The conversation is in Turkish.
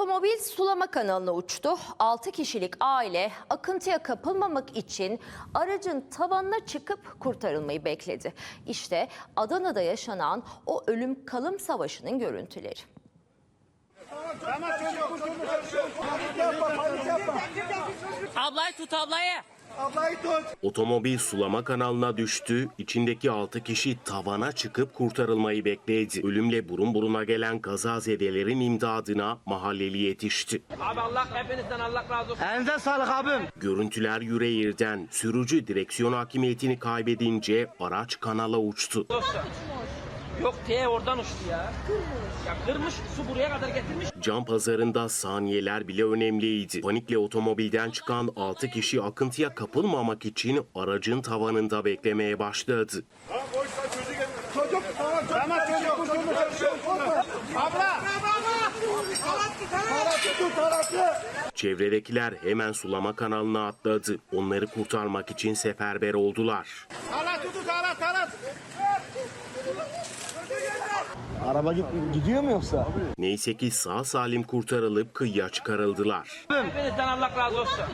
Otomobil sulama kanalına uçtu. 6 kişilik aile akıntıya kapılmamak için aracın tavanına çıkıp kurtarılmayı bekledi. İşte Adana'da yaşanan o ölüm kalım savaşının görüntüleri. Ablayı tut ablayı. Otomobil sulama kanalına düştü. İçindeki 6 kişi tavana çıkıp kurtarılmayı bekledi. Ölümle burun buruna gelen kazazedelerin imdadına mahalleli yetişti. Abi Allah hepinizden Allah razı olsun. Elinize sağlık abim. Görüntüler yüreğirden sürücü direksiyon hakimiyetini kaybedince araç kanala uçtu. Dostlar. Yok T oradan uçtu ya. Ya kırmış su buraya kadar getirmiş. Cam pazarında saniyeler bile önemliydi. Panikle otomobilden çıkan 6 kişi akıntıya kapılmamak için aracın tavanında beklemeye başladı. Çocuk tamam tamam çocuk çocuk çocuk. Çevredekiler hemen sulama kanalına atladı. Onları kurtarmak için seferber oldular. Tarat tutu tarat tarat. Araba git, gidiyor mu yoksa? Neyse ki sağ salim kurtarılıp kıyıya çıkarıldılar. Hepinizden Allah razı olsun.